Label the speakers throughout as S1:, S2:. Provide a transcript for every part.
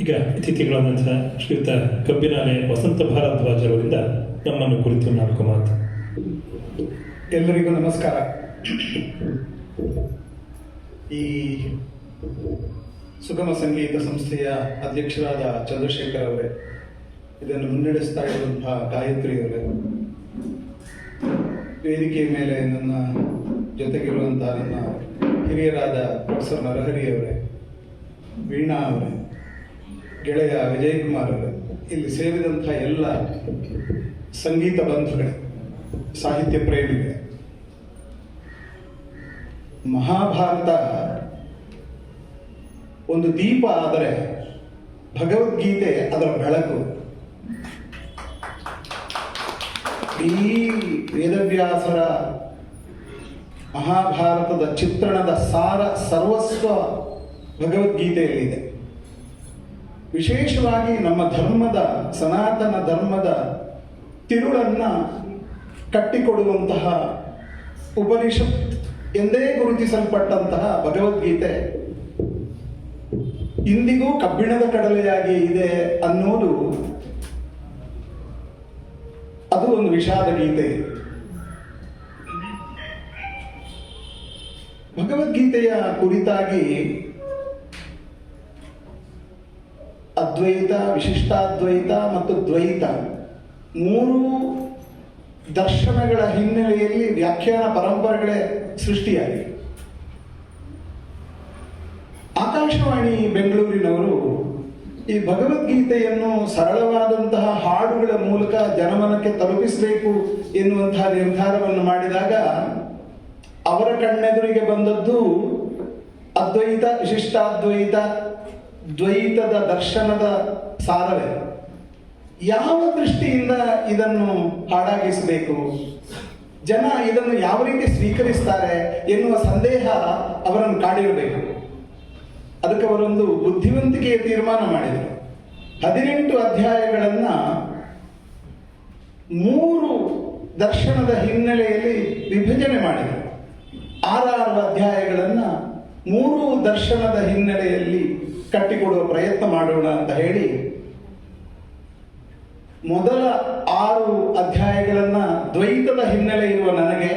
S1: ಈಗ ಅತಿಥಿಗಳಾದಂಥ ಶ್ರೀಯುತ ಕಬ್ಬಿನಾಲೆ ವಸಂತ ಭಾರದ್ವಾಜ್ ಅವರಿಂದ ನಮ್ಮನ್ನು ಕುರಿತು ನಾಲ್ಕು ಮಾತು.
S2: ಎಲ್ಲರಿಗೂ ನಮಸ್ಕಾರ. ಈ ಸುಗಮ ಸಂಗೀತ ಸಂಸ್ಥೆಯ ಅಧ್ಯಕ್ಷರಾದ ಚಂದ್ರಶೇಖರ್ ಅವರೇ, ಇದನ್ನು ಮುನ್ನಡೆಸ್ತಾ ಇರುವಂತಹ ಗಾಯತ್ರಿ ಅವರೇ, ವೇದಿಕೆಯ ಮೇಲೆ ನನ್ನ ಜೊತೆಗಿರುವಂತಹ ನನ್ನ ಹಿರಿಯರಾದ ಪ್ರೊಫೆಸರ್ ನರಹರಿ ಅವರೇ, ವೀಣಾ ಅವರೇ ಗೆಳೆಯ ವಿಜಯ್ ಕುಮಾರ್ ಅವರೇ, ಇಲ್ಲಿ ಸೇರಿದಂತಹ ಎಲ್ಲ ಸಂಗೀತ ಬಂಧುಗಳು, ಸಾಹಿತ್ಯ ಪ್ರೇಮಿಗಳೇ, ಮಹಾಭಾರತ ಒಂದು ದೀಪ ಆದರೆ ಭಗವದ್ಗೀತೆ ಅದರ ಬೆಳಕು. ಈ ವೇದವ್ಯಾಸರ ಮಹಾಭಾರತದ ಚಿತ್ರಣದ ಸಾರ ಸರ್ವಸ್ವ ಭಗವದ್ಗೀತೆಯಲ್ಲಿದೆ. ವಿಶೇಷವಾಗಿ ನಮ್ಮ ಧರ್ಮದ, ಸನಾತನ ಧರ್ಮದ ತಿರುಳನ್ನ ಕಟ್ಟಿಕೊಡುವಂತಹ ಉಪನಿಷತ್ ಎಂದೇ ಗುರುತಿಸಲ್ಪಟ್ಟಂತಹ ಭಗವದ್ಗೀತೆ ಇಂದಿಗೂ ಕಬ್ಬಿಣದ ಕಡಲೆಯಾಗಿ ಇದೆ ಅನ್ನೋದು ಅದು ಒಂದು ವಿಷಾದ ಗೀತೆ. ಭಗವದ್ಗೀತೆಯ ಕುರಿತಾಗಿ ಅದ್ವೈತ, ವಿಶಿಷ್ಟಾದ್ವೈತ ಮತ್ತು ದ್ವೈತ. ಮೂರು ದರ್ಶನಗಳ ಹಿನ್ನೆಲೆಯಲ್ಲಿ ವ್ಯಾಖ್ಯಾನ ಪರಂಪರೆಗಳೇ ಸೃಷ್ಟಿಯಾಗಿ. ಆಕಾಶವಾಣಿ ಬೆಂಗಳೂರಿನವರು ಈ ಭಗವದ್ಗೀತೆಯನ್ನು ಸರಳವಾದಂತಹ ಹಾಡುಗಳ ಮೂಲಕ ಜನಮನಕ್ಕೆ ತಲುಪಿಸಬೇಕು ಎನ್ನುವಂತಹ ನಿರ್ಧಾರವನ್ನು ಮಾಡಿದಾಗ ಅವರ ಕಣ್ಣೆದುರಿಗೆ ಬಂದದ್ದು ಅದ್ವೈತ, ವಿಶಿಷ್ಟಾದ್ವೈತ ದ್ವೈತದ ದರ್ಶನದ ಸಾರವೇ? ಯಾವ ದೃಷ್ಟಿಯಿಂದ ಇದನ್ನು ಹಾಡಾಗಿಸಬೇಕು ಜನ ಇದನ್ನು ಯಾವ ರೀತಿ ಸ್ವೀಕರಿಸ್ತಾರೆ ಎನ್ನುವ ಸಂದೇಹ ಅವರನ್ನು ಕಾಡಿರಬೇಕು. ಅದಕ್ಕೆ ಅವರೊಂದು ಬುದ್ಧಿವಂತಿಕೆಯ ತೀರ್ಮಾನ ಮಾಡಿದರು. ಹದಿನೆಂಟು ಅಧ್ಯಾಯಗಳನ್ನ ಮೂರು ದರ್ಶನದ ಹಿನ್ನೆಲೆಯಲ್ಲಿ ವಿಭಜನೆ ಮಾಡಿದರು. ಆರಾರು ಅಧ್ಯಾಯಗಳನ್ನು ಮೂರು ದರ್ಶನದ ಹಿನ್ನೆಲೆಯಲ್ಲಿ ಕಟ್ಟಿಕೊಡುವ ಪ್ರಯತ್ನ ಮಾಡೋಣ ಅಂತ ಹೇಳಿ ಮೊದಲ ಆರು ಅಧ್ಯಾಯಗಳನ್ನ ದ್ವೈತದ ಹಿನ್ನೆಲೆ ಇರುವ ನನಗೆ,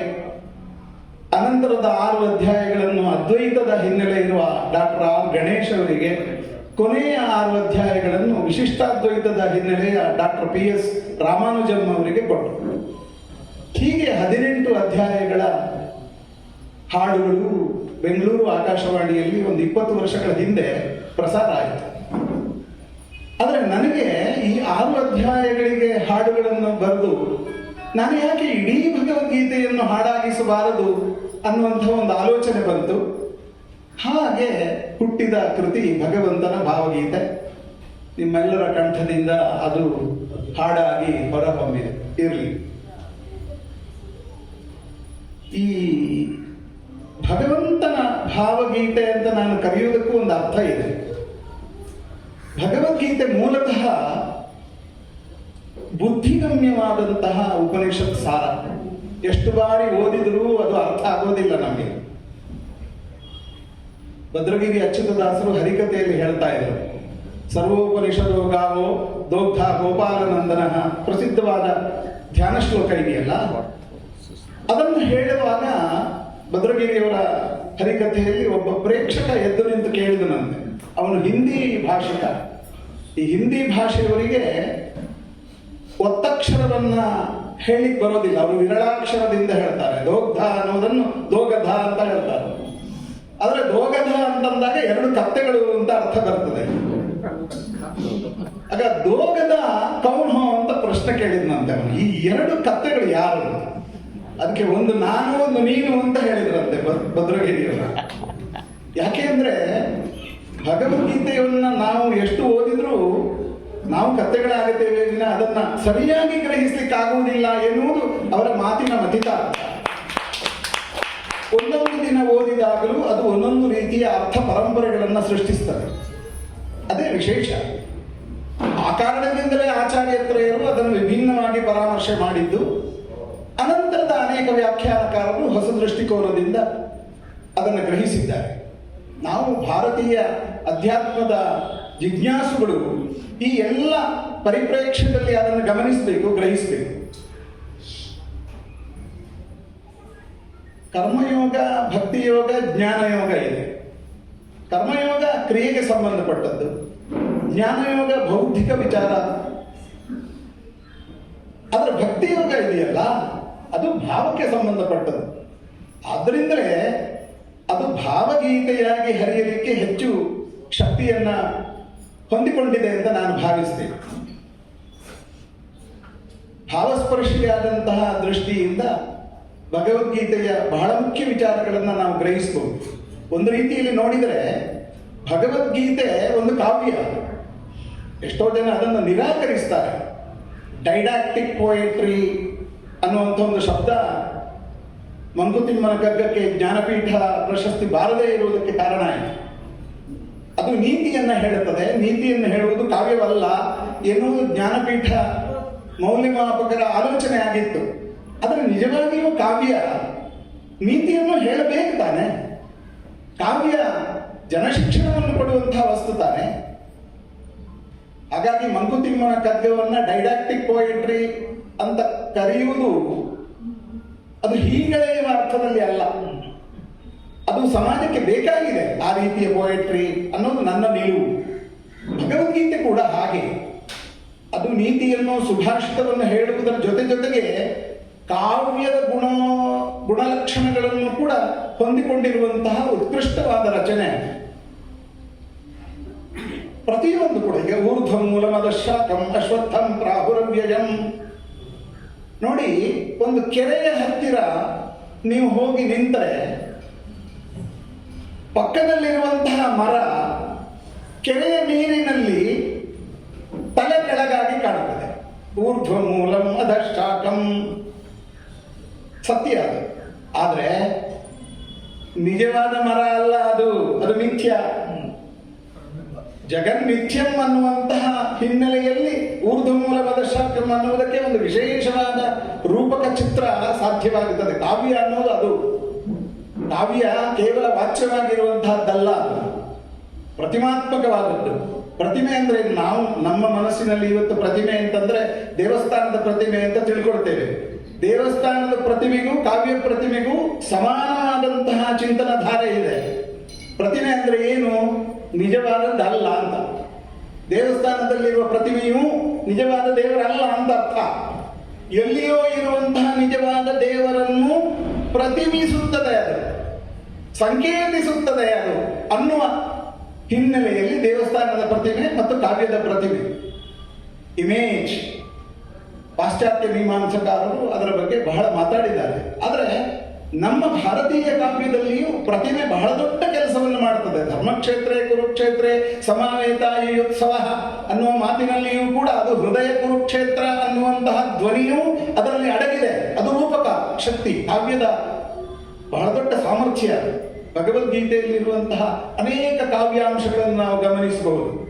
S2: ಅನಂತರದ ಆರು ಅಧ್ಯಾಯಗಳನ್ನು ಅದ್ವೈತದ ಹಿನ್ನೆಲೆ ಇರುವ ಡಾಕ್ಟರ್ ಆರ್ ಗಣೇಶ್ ಅವರಿಗೆ, ಕೊನೆಯ ಆರು ಅಧ್ಯಾಯಗಳನ್ನು ವಿಶಿಷ್ಟಾದ್ವೈತದ ಹಿನ್ನೆಲೆಯ ಡಾಕ್ಟರ್ ಪಿ ಎಸ್ ರಾಮಾನುಜನ್ ಅವರಿಗೆ ಕೊಟ್ಟರು. ಹೀಗೆ ಹದಿನೆಂಟು ಅಧ್ಯಾಯಗಳ ಹಾಡುಗಳು ಬೆಂಗಳೂರು ಆಕಾಶವಾಣಿಯಲ್ಲಿ ಒಂದು ಇಪ್ಪತ್ತು ವರ್ಷಗಳ ಹಿಂದೆ ಪ್ರಸಾರ ಆಯಿತು. ಆದರೆ ನನಗೆ ಈ ಆರು ಅಧ್ಯಾಯಗಳಿಗೆ ಹಾಡುಗಳನ್ನು ಬರೆದು, ನಾನು ಯಾಕೆ ಇಡೀ ಭಗವದ್ಗೀತೆಯನ್ನು ಹಾಡಾಗಿಸಬಾರದು ಅನ್ನುವಂಥ ಒಂದು ಆಲೋಚನೆ ಬಂತು. ಹಾಗೆ ಹುಟ್ಟಿದ ಕೃತಿ ಭಗವಂತನ ಭಾವಗೀತೆ. ನಿಮ್ಮೆಲ್ಲರ ಕಂಠದಿಂದ ಅದು ಹಾಡಾಗಿ ಹೊರಹೊಮ್ಮಿದೆ. ಇರಲಿ. ಈ ಭಗವಂತನ ಭಾವಗೀತೆ ಅಂತ ನಾನು ಕರೆಯುವುದಕ್ಕೂ ಒಂದು ಅರ್ಥ ಇದೆ. ಭಗವದ್ಗೀತೆ ಮೂಲತಃ ಬುದ್ಧಿಗಮ್ಯವಾದಂತಹ ಉಪನಿಷತ್ ಸಾರ. ಎಷ್ಟು ಬಾರಿ ಓದಿದರೂ ಅದು ಅರ್ಥ ಆಗೋದಿಲ್ಲ ನಮಗೆ. ಭದ್ರಗಿರಿ ಅಚ್ಯುತದಾಸರು ಹರಿಕತೆಯಲ್ಲಿ ಹೇಳ್ತಾ ಇದ್ರು. ಸರ್ವೋಪನಿಷದೋ ಗಾವೋ ದೋಗ್ಧ ಗೋಪಾಲನಂದನ ಪ್ರಸಿದ್ಧವಾದ ಧ್ಯಾನ ಶ್ಲೋಕ ಇದೆಯಲ್ಲ? ಅದನ್ನು ಹೇಳುವಾಗ ಭದ್ರಗಿರಿಯವರ ಹರಿಕಥೆಯಲ್ಲಿ ಒಬ್ಬ ಪ್ರೇಕ್ಷಕ ಎದ್ದು ನಿಂತು ಕೇಳಿದನಂತೆ ಅವನು ಹಿಂದಿ ಭಾಷಿಕ. ಈ ಹಿಂದಿ ಭಾಷೆಯವರಿಗೆ ಒತ್ತಕ್ಷರವನ್ನ ಹೇಳಿಕ್ ಬರೋದಿಲ್ಲ. ಅವರು ವಿರಳಾಕ್ಷರದಿಂದ ಹೇಳ್ತಾರೆ. ದೋಗ್ಧ ಅನ್ನೋದನ್ನು ದೋಗಧ ಅಂತ ಹೇಳ್ತಾರೆ. ಆದ್ರೆ ದೋಗಧ ಅಂತಂದಾಗ ಎರಡು ಕತ್ತೆಗಳು ಅಂತ ಅರ್ಥ ಬರ್ತದೆ. ಆಗ ದೋಗದ ಕೌನ್ ಅಂತ ಪ್ರಶ್ನೆ ಕೇಳಿದ್ನಂತೆ ಅವನು, ಈ ಎರಡು ಕತ್ತೆಗಳು ಯಾರು ಅದಕ್ಕೆ ಒಂದು ನಾನು, ಒಂದು ನೀನು ಅಂತ ಹೇಳಿದ್ರಂತೆ ಭದ್- ಭದ್ರಗಿರಿಯವರು. ಯಾಕೆ ಅಂದ್ರೆ ಭಗವದ್ಗೀತೆಯನ್ನ ನಾವು ಎಷ್ಟು ಓದಿದ್ರೂ ನಾವು ಕತ್ತೆಗಳಾಗುತ್ತೇವೆ ವಿನ ಅದನ್ನ ಸರಿಯಾಗಿ ಗ್ರಹಿಸ್ಲಿಕ್ಕೆ ಆಗುವುದಿಲ್ಲ ಎನ್ನುವುದು ಅವರ ಮಾತಿನ ಮತಿತ. ಒಂದೊಂದು ದಿನ ಓದಿದಾಗಲೂ ಅದು ಒಂದೊಂದು ರೀತಿಯ ಅರ್ಥ ಪರಂಪರೆಗಳನ್ನು ಸೃಷ್ಟಿಸ್ತದೆ. ಅದೇ ವಿಶೇಷ. ಆ ಕಾರಣದಿಂದಲೇ ಆಚಾರ್ಯತ್ರಯರು ಅದನ್ನು ವಿಭಿನ್ನವಾಗಿ ಪರಾಮರ್ಶೆ ಮಾಡಿದ್ದು. ಅನಂತರದ ಅನೇಕ ವ್ಯಾಖ್ಯಾನಕಾರರು ಹೊಸ ದೃಷ್ಟಿಕೋನದಿಂದ ಅದನ್ನು ಗ್ರಹಿಸಿದ್ದಾರೆ. ನಾವು ಭಾರತೀಯ ಅಧ್ಯಾತ್ಮದ ಜಿಜ್ಞಾಸುಗಳು ಈ ಎಲ್ಲ ಪರಿಪ್ರೇಕ್ಷ್ಯದಲ್ಲಿ ಅದನ್ನು ಗಮನಿಸಬೇಕು, ಗ್ರಹಿಸಬೇಕು. ಕರ್ಮಯೋಗ, ಭಕ್ತಿಯೋಗ, ಜ್ಞಾನಯೋಗ ಇದೆ. ಕರ್ಮಯೋಗ ಕ್ರಿಯೆಗೆ ಸಂಬಂಧಪಟ್ಟದ್ದು. ಜ್ಞಾನಯೋಗ ಬೌದ್ಧಿಕ ವಿಚಾರ. ಅದರ ಭಕ್ತಿಯೋಗ ಇದೆಯಲ್ಲ? ಅದು ಭಾವಕ್ಕೆ ಸಂಬಂಧಪಟ್ಟದ್ದು. ಆದ್ದರಿಂದಲೇ ಅದು ಭಾವಗೀತೆಯಾಗಿ ಹರಿಯಲಿಕ್ಕೆ ಹೆಚ್ಚು ಶಕ್ತಿಯನ್ನ ಹೊಂದಿಕೊಂಡಿದೆ ಅಂತ ನಾನು ಭಾವಿಸ್ತೇನೆ. ಭಾವಸ್ಪರ್ಶಿಯಾದಂತಹ ದೃಷ್ಟಿಯಿಂದ ಭಗವದ್ಗೀತೆಯ ಬಹಳ ಮುಖ್ಯ ವಿಚಾರಗಳನ್ನು ನಾವು ಗ್ರಹಿಸಬಹುದು ಒಂದು ರೀತಿಯಲ್ಲಿ ನೋಡಿದರೆ ಭಗವದ್ಗೀತೆ ಒಂದು ಕಾವ್ಯ. ಎಷ್ಟೋ ಜನ ಅದನ್ನು ನಿರಾಕರಿಸ್ತಾರೆ. ಡೈಡಾಕ್ಟಿಕ್ ಪೋಯಟ್ರಿ ಅನ್ನುವಂಥ ಒಂದು ಶಬ್ದ ಮಂಕುತಿಮ್ಮನ ಗಗ್ಗಕ್ಕೆ ಜ್ಞಾನಪೀಠ ಪ್ರಶಸ್ತಿ ಬಾರದೇ ಇರುವುದಕ್ಕೆ ಕಾರಣ ಆಯಿತು ಅದು ನೀತಿಯನ್ನ ಹೇಳುತ್ತದೆ. ನೀತಿಯನ್ನು ಹೇಳುವುದು ಕಾವ್ಯವಲ್ಲ. ಎನ್ನುವುದು ಜ್ಞಾನಪೀಠ ಮೌಲ್ಯಮಾಪಕರ ಆಲೋಚನೆ ಆಗಿತ್ತು. ಆದರೆ ನಿಜವಾಗಿಯೂ ಕಾವ್ಯ ನೀತಿಯನ್ನು ಹೇಳಬೇಕು ತಾನೆ. ಕಾವ್ಯ ಜನಶಿಕ್ಷಣವನ್ನು ಕೊಡುವಂತಹ ವಸ್ತು ತಾನೆ. ಹಾಗಾಗಿ ಮಂಕುತಿಮ್ಮನ ಕದ್ಯವನ್ನು ಡೈಡಾಕ್ಟಿಕ್ ಪೋಯಟ್ರಿ ಅಂತ ಕರೆಯುವುದು ಅದು ಹೀಗಳೆಯ ಅರ್ಥದಲ್ಲಿ ಅಲ್ಲ. ಅದು ಸಮಾಜಕ್ಕೆ ಬೇಕಾಗಿದೆ ಆ ರೀತಿಯ ಪೋಯೆಟ್ರಿ ಅನ್ನೋದು ನನ್ನ ನಿಲುವು. ಭಗವದ್ಗೀತೆ ಕೂಡ ಹಾಗೆ. ಅದು ನೀತಿಯನ್ನು ಸುಭಾಷಿತವನ್ನು ಹೇಳುವುದರ ಜೊತೆ ಜೊತೆಗೆ ಕಾವ್ಯದ ಗುಣ, ಗುಣಲಕ್ಷಣಗಳನ್ನು ಕೂಡ ಹೊಂದಿಕೊಂಡಿರುವಂತಹ ಉತ್ಕೃಷ್ಟವಾದ ರಚನೆ. ಪ್ರತಿಯೊಂದು ಕೂಡ ಈಗ ಊರ್ಧ್ವ ಮೂಲಮದ ಶಾಖಂ ಅಶ್ವತ್ಥಂ ಪ್ರಾಹುರವ್ಯಯಂ ನೋಡಿ, ಒಂದು ಕೆರೆಯ ಹತ್ತಿರ ನೀವು ಹೋಗಿ ನಿಂತರೆ, ಪಕ್ಕದಲ್ಲಿರುವಂತಹ ಮರ ಕೆರೆಯ ನೀರಿನಲ್ಲಿ ತಲೆ ಕೆಳಗಾಗಿ ಕಾಣುತ್ತದೆ. ಊರ್ಧ್ವ ಮೂಲಂ ಅದಷ್ಟಾಕಂ ಸತ್ಯ ಅದು. ಆದರೆ, ನಿಜವಾದ ಮರ ಅಲ್ಲ ಅದು. ಅದು ಮಿಥ್ಯ. ಜಗನ್ಮಿಥ್ಯಂ ಅನ್ನುವಂತಹ ಹಿನ್ನೆಲೆಯಲ್ಲಿ ಊರ್ಧ್ವ ಮೂಲ ಪದಶಾಸ್ತ್ರಂ ಅನ್ನುವುದಕ್ಕೆ ಒಂದು ವಿಶೇಷವಾದ ರೂಪಕ ಚಿತ್ರ ಸಾಧ್ಯವಾಗುತ್ತದೆ. ಕಾವ್ಯ ಅನ್ನೋದು ಅದು. ಕಾವ್ಯ ಕೇವಲ ವಾಚ್ಯವಾಗಿರುವಂತಹದ್ದಲ್ಲ. ಪ್ರತಿಮಾತ್ಮಕವಾದದ್ದು. ಪ್ರತಿಮೆ ಅಂದ್ರೆ ನಾವು, ನಮ್ಮ ಮನಸ್ಸಿನಲ್ಲಿ ಇವತ್ತು ಪ್ರತಿಮೆ ಅಂತಂದ್ರೆ ದೇವಸ್ಥಾನದ ಪ್ರತಿಮೆ ಅಂತ ತಿಳ್ಕೊಳ್ತೇವೆ. ದೇವಸ್ಥಾನದ ಪ್ರತಿಮೆಗೂ, ಕಾವ್ಯ ಪ್ರತಿಮೆಗೂ ಸಮಾನವಾದಂತಹ ಚಿಂತನ ಧಾರೆ ಇದೆ. ಪ್ರತಿಮೆ ಅಂದ್ರೆ ಏನು? ನಿಜವಾದದ್ದಲ್ಲ ಅಂತ. ದೇವಸ್ಥಾನದಲ್ಲಿರುವ ಪ್ರತಿಮೆಯು ನಿಜವಾದ ದೇವರಲ್ಲ ಅಂತ ಅರ್ಥ ಎಲ್ಲಿಯೋ ಇರುವಂತಹ ನಿಜವಾದ ದೇವರನ್ನು ಪ್ರತಿಮಿಸುತ್ತದೆ ಅದು, ಸಂಕೇತಿಸುತ್ತದೆ ಅದು ಅನ್ನುವ ಹಿನ್ನೆಲೆಯಲ್ಲಿ ದೇವಸ್ಥಾನದ ಪ್ರತಿಮೆ ಮತ್ತು ಕಾವ್ಯದ ಪ್ರತಿಮೆ. ಇಮೇಜ್. ಪಾಶ್ಚಾತ್ಯ ಮೀಮಾಂಸಕಾರರು ಅದರ ಬಗ್ಗೆ ಬಹಳ ಮಾತಾಡಿದ್ದಾರೆ. ಆದರೆ ನಮ್ಮ ಭಾರತೀಯ ಕಾವ್ಯದಲ್ಲಿಯೂ ಪ್ರತಿಮೆ ಬಹಳ ದೊಡ್ಡ ಕೆಲಸವನ್ನು ಮಾಡುತ್ತದೆ ಧರ್ಮಕ್ಷೇತ್ರೇ, ಕುರುಕ್ಷೇತ್ರೇ ಸಮಾವೇತ ಉತ್ಸವ ಅನ್ನುವ ಮಾತಿನಲ್ಲಿಯೂ ಕೂಡ ಅದು ಹೃದಯ ಕುರುಕ್ಷೇತ್ರ ಅನ್ನುವಂತಹ ಧ್ವನಿಯೂ ಅದರಲ್ಲಿ ಅಡಗಿದೆ. ಅದು ರೂಪಕ, ಶಕ್ತಿ, ಕಾವ್ಯದ ಬಹಳ ದೊಡ್ಡ ಸಾಮರ್ಥ್ಯ. ಭಗವದ್ಗೀತೆಯಲ್ಲಿರುವಂತಹ ಅನೇಕ ಕಾವ್ಯಾಂಶಗಳನ್ನು ನಾವು ಗಮನಿಸಬಹುದು.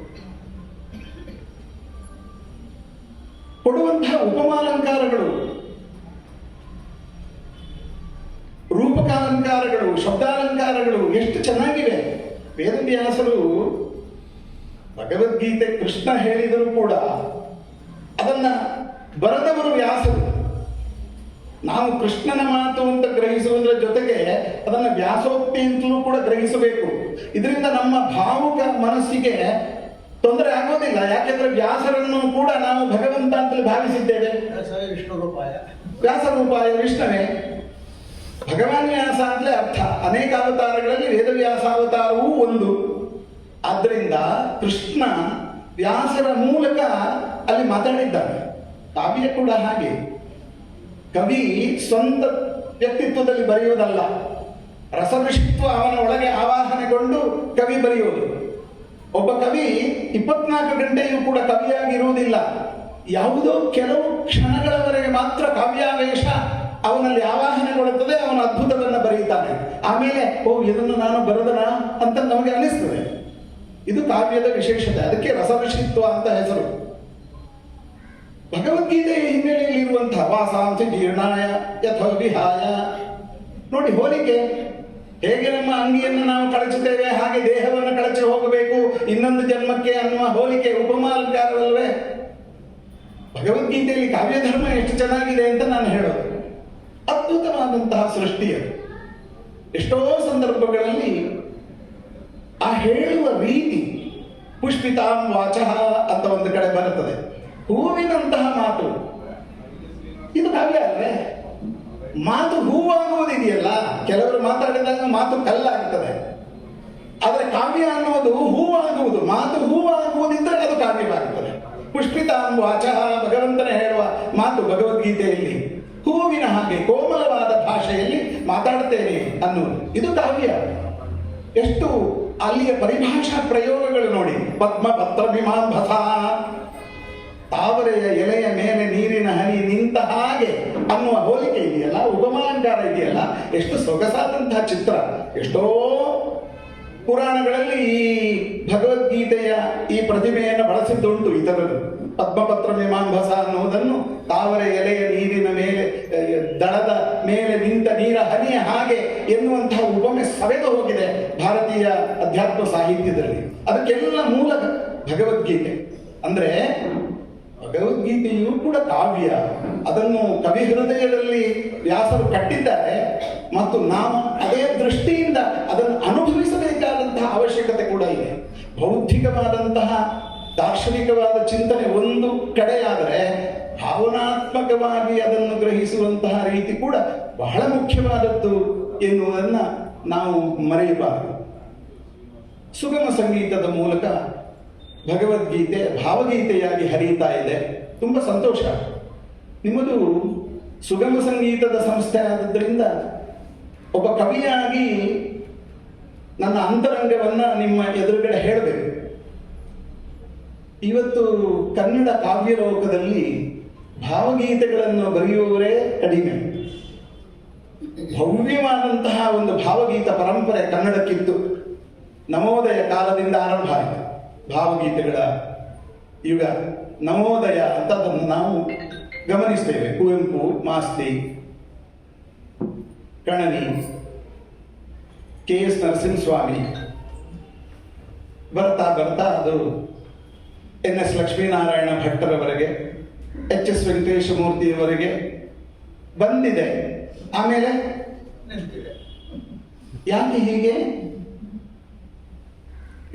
S2: ಕೊಡುವಂತಹ ಉಪಮಾಲಂಕಾರಗಳು ಶಬ್ದಾಲಂಕಾರಗಳು ಎಷ್ಟು ಚೆನ್ನಾಗಿವೆ ವೇದವ್ಯಾಸರು ಭಗವದ್ಗೀತೆ ಕೃಷ್ಣ ಹೇಳಿದರೂ ಕೂಡ ಅದನ್ನ ಬರೆದವರು ವ್ಯಾಸರು. ನಾವು ಕೃಷ್ಣನ ಮಾತು ಅಂತ ಗ್ರಹಿಸುವುದರ ಜೊತೆಗೆ ಅದನ್ನು ವ್ಯಾಸೋಕ್ತಿ ಅಂತಲೂ ಕೂಡ ಗ್ರಹಿಸಬೇಕು. ಇದರಿಂದ ನಮ್ಮ ಭಾವುಕ ಮನಸ್ಸಿಗೆ ತೊಂದರೆ ಆಗೋದಿಲ್ಲ. ಯಾಕೆಂದ್ರೆ ವ್ಯಾಸರನ್ನು ಕೂಡ ನಾವು ಭಗವಂತ ಅಂತಲೇ ಭಾವಿಸಿದ್ದೇವೆ.
S3: ವಿಷ್ಣು ರೂಪಾಯ.
S2: ವ್ಯಾಸರೂಪಾಯ ವಿಷ್ಣುವೇ. ಭಗವಾನ್ ವ್ಯಾಸ ಅಂದ್ರೆ ಅರ್ಥ. ಅನೇಕ ಅವತಾರಗಳಲ್ಲಿ ವೇದವ್ಯಾಸ ಅವತಾರವೂ ಒಂದು. ಆದ್ದರಿಂದ ಕೃಷ್ಣ ವ್ಯಾಸರ ಮೂಲಕ ಅಲ್ಲಿ ಮಾತಾಡಿದ್ದಾನೆ. ಕಾವ್ಯ ಕೂಡ ಹಾಗೆ. ಕವಿ ಸ್ವಂತ ವ್ಯಕ್ತಿತ್ವದಲ್ಲಿ ಬರೆಯುವುದಲ್ಲ. ರಸಋಷಿತ್ವ ಅವನ ಒಳಗೆ ಆವಾಹನೆಗೊಂಡು ಕವಿ ಬರೆಯುವುದು ಒಬ್ಬ ಕವಿ ಇಪ್ಪತ್ನಾಲ್ಕು ಗಂಟೆಯೂ ಕೂಡ ಕವಿಯಾಗಿರುವುದಿಲ್ಲ. ಯಾವುದೋ ಕೆಲವು ಕ್ಷಣಗಳವರೆಗೆ ಮಾತ್ರ ಕಾವ್ಯಾವೇಶ ಅವನಲ್ಲಿ ಆವಾಹನೆಗೊಳ್ಳುತ್ತದೆ ಅವನ ಅದ್ಭುತವನ್ನು ಬರೆಯುತ್ತಾನೆ. ಆಮೇಲೆ, ಓ, ಇದನ್ನು ನಾನು ಬರೆದನ ಅಂತ ನಮಗೆ ಅನಿಸ್ತದೆ ಇದು ಕಾವ್ಯದ ವಿಶೇಷತೆ. ಅದಕ್ಕೆ ರಸವಿಷಿತ್ವ ಅಂತ ಹೆಸರು. ಭಗವದ್ಗೀತೆಯ ಹಿನ್ನೆಲೆಯಲ್ಲಿ ಇರುವಂತಹ ವಾಸಾಂಶ ಜೀರ್ಣಾಯ ಯಥೋ ವಿಹಾಯ ನೋಡಿ, ಹೋಲಿಕೆ. ಹೇಗೆ ನಮ್ಮ ಅಂಗಿಯನ್ನು ನಾವು ಕಳಚುತ್ತೇವೆ, ಹಾಗೆ ದೇಹವನ್ನು ಕಳಚಿ ಹೋಗಬೇಕು, ಇನ್ನೊಂದು ಜನ್ಮಕ್ಕೆ ಅನ್ನುವ ಹೋಲಿಕೆ ಉಪಮಾಲಂಕಾರವಲ್ವೇ ಭಗವದ್ಗೀತೆಯಲ್ಲಿ ಕಾವ್ಯಧರ್ಮ ಎಷ್ಟು ಚೆನ್ನಾಗಿದೆ ಅಂತ ನಾನು ಹೇಳೋದು. ಅದ್ಭುತವಾದಂತಹ ಸೃಷ್ಟಿ ಅದು. ಎಷ್ಟೋ ಸಂದರ್ಭಗಳಲ್ಲಿ ಆ ಹೇಳುವ ರೀತಿ ಪುಷ್ಪಿತಾಂ ವಾಚಃ ಅಂತ ಒಂದು ಕಡೆ ಬರುತ್ತದೆ. ಹೂವಿನಂತಹ ಮಾತು. ಇದು ಕಾವ್ಯ ಅಲ್ವೇ? ಮಾತು ಹೂವಾಗುವುದಿದೆಯಲ್ಲ? ಕೆಲವರು ಮಾತಾಡಿದಾಗ ಮಾತು ಕಲ್ಲಾಗ್ತದೆ. ಆದರೆ ಕಾವ್ಯ ಅನ್ನೋದು ಹೂವಾಗುವುದು. ಮಾತು ಹೂವಾಗುವುದಿದ್ದರೆ ಅದು ಕಾವ್ಯವಾಗುತ್ತದೆ ಪುಷ್ಪಿತಾಂ ವಾಚಃ ಭಗವಂತನ ಹೇಳುವ ಮಾತು ಭಗವದ್ಗೀತೆಯಲ್ಲಿ. ಹೂವಿನ ಹಾಗೆ ಕೋಮಲವಾದ ಭಾಷೆಯಲ್ಲಿ ಮಾತಾಡ್ತೇನೆ ಅನ್ನುವುದು ಇದು ಕಾವ್ಯ. ಎಷ್ಟು ಅಲ್ಲಿಯ ಪರಿಭಾಷಾ ಪ್ರಯೋಗಗಳು ನೋಡಿ. ಪದ್ಮ ಪತ್ರ ಭಸ ತಾವರೆಯ ಎಲೆಯ ಮೇಲೆ ನೀರಿನ ಹನಿ ನಿಂತ ಹಾಗೆ ಅನ್ನುವ ಹೋಲಿಕೆ ಇದೆಯಲ್ಲ? ಉಪಮಾಲಂಕಾರ ಇದೆಯಲ್ಲ? ಎಷ್ಟು ಸೊಗಸಾದಂತಹ ಚಿತ್ರ. ಎಷ್ಟೋ ಪುರಾಣಗಳಲ್ಲಿ ಈ ಭಗವದ್ಗೀತೆಯ ಈ ಪ್ರತಿಮೆಯನ್ನು ಬಳಸಿದ್ದುಂಟು ಇತರರು. ಪದ್ಮಪತ್ರ ಮೀಮಾಂಬಸ ಅನ್ನುವುದನ್ನು ತಾವರೆ ಎಲೆಯ ನೀರಿನ ಮೇಲೆ ದಳದ ಮೇಲೆ ನಿಂತ ನೀರ ಹನಿಯ ಹಾಗೆ ಎನ್ನುವಂತಹ ಉಪಮೆ ಸವೆದು ಹೋಗಿದೆ ಭಾರತೀಯ ಅಧ್ಯಾತ್ಮ ಸಾಹಿತ್ಯದಲ್ಲಿ. ಅದಕ್ಕೆಲ್ಲ ಮೂಲ ಭಗವದ್ಗೀತೆ. ಅಂದ್ರೆ ಭಗವದ್ಗೀತೆಯು ಕೂಡ ಕಾವ್ಯ. ಅದನ್ನು ಕವಿ ಹೃದಯದಲ್ಲಿ ವ್ಯಾಸರು ಕಟ್ಟಿದ್ದಾರೆ ಮತ್ತು ನಾವು ಅದೇ ದೃಷ್ಟಿಯಿಂದ ಅದನ್ನು ಅನುಭವಿಸಬೇಕಾದಂತಹ ಅವಶ್ಯಕತೆ ಕೂಡ ಇದೆ. ಬೌದ್ಧಿಕವಾದಂತಹ ದಾರ್ಶನಿಕವಾದ ಚಿಂತನೆ ಒಂದು ಕಡೆಯಾದರೆ ಭಾವನಾತ್ಮಕವಾಗಿ ಅದನ್ನು ಗ್ರಹಿಸುವಂತಹ ರೀತಿ ಕೂಡ ಬಹಳ ಮುಖ್ಯವಾದದ್ದು ಎನ್ನುವುದನ್ನು ನಾವು ಮರೆಯಬಾರದು. ಸುಗಮ ಸಂಗೀತದ ಮೂಲಕ ಭಗವದ್ಗೀತೆ, ಭಾವಗೀತೆಯಾಗಿ ಹರಿಯುತ್ತಾ ಇದೆ. ತುಂಬ ಸಂತೋಷ. ನಿಮ್ಮದು ಸುಗಮ ಸಂಗೀತದ ಸಂಸ್ಥೆ ಆದ್ದರಿಂದ ಒಬ್ಬ ಕವಿಯಾಗಿ ನನ್ನ ಅಂತರಂಗವನ್ನ ನಿಮ್ಮ ಎದುರುಗಡೆ ಹೇಳಬೇಕು. ಇವತ್ತು ಕನ್ನಡ ಕಾವ್ಯ ಲೋಕದಲ್ಲಿ ಭಾವಗೀತೆಗಳನ್ನು ಬರೆಯುವವರೇ ಕಡಿಮೆ. ಭವ್ಯವಾದಂತಹ ಒಂದು ಭಾವಗೀತ ಪರಂಪರೆ ಕನ್ನಡಕ್ಕಿತ್ತು. ನವೋದಯ ಕಾಲದಿಂದ ಆರಂಭ ಆಯಿತು. ಭಾವಗೀತೆಗಳ ಯುಗ. ನವೋದಯ ಅಂತ ನಾವು ಗಮನಿಸ್ತೇವೆ. ಕುವೆಂಪು, ಮಾಸ್ತಿ ಕಣನಿ ಕೆ ಎಸ್ ನರಸಿಂಹಸ್ವಾಮಿ. ಬರ್ತಾ ಬರ್ತಾ ಅದು ಎನ್ ಎಸ್ ಲಕ್ಷ್ಮೀನಾರಾಯಣ ಭಟ್ಟರವರೆಗೆ ಎಚ್ ಎಸ್ ವೆಂಕಟೇಶಮೂರ್ತಿಯವರೆಗೆ ಬಂದಿದೆ. ಆಮೇಲೆ ಯಾಕೆ ಹೀಗೆ?